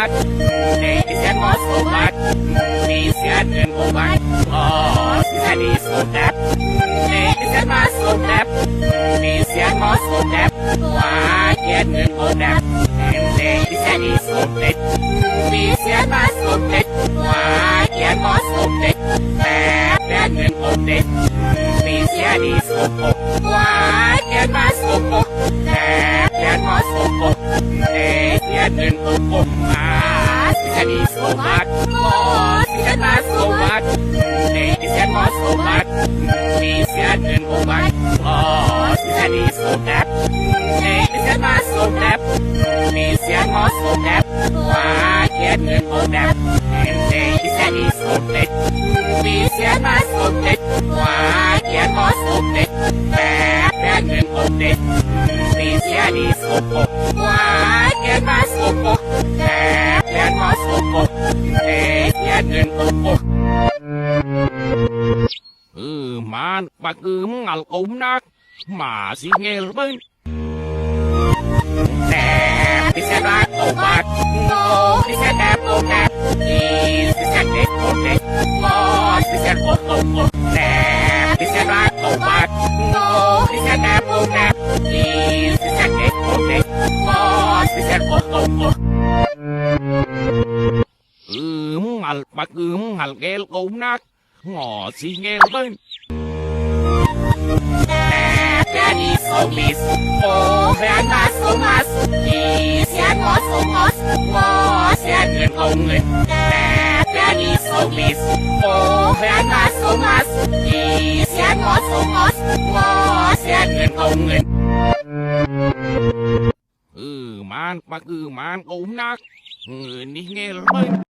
าทสี่แสนมาสองบาทสี่แสนหนึ่งบาทโอ้สี่แสนดีสุดแอบสี่แสนมาสุดแอบสี่แสนมาสุดแอบว่าเจ็ดหนึ่งแอบสี่แสนดีสุดเด็ดสี่แสนมาสุดเด็ดว่าเจ็ดมาสุดเด็ดแปดแปดหนึ่งเด็ดสี่แสนดีสุดว่าเจ็ดมาสุดแปดแปดมาสุดเด็ด เสียเงินโอมัดโอสิเสียดีสแดบ Nee, is het maar zo nep. Nee, is het maar zo nep. Waar je het op nep. En nee, is het niet zo net. Nee, is het maar zo net. Waar je het maar zo net. Waar je het op net. Nee, is het niet zo op. Waar je het het maar zo op. Nee, is het op op. เออมานปักอือมึงอัลกุมนักหมาสิเงลเบิ้ง Nep, is het งอสิเงลเบิ้ง Nep, ja niet zo mis. Oh, ja maar zo mas. Is ja mos op mos. Mos, ja gun op gun. Nep, ja niet zo mis. Oh, ja maar zo mas. Is ja mos op mos. Mos, ja gun op gun. เออมานปักอือมานกุมนักเออนี่เงลเบิ้ง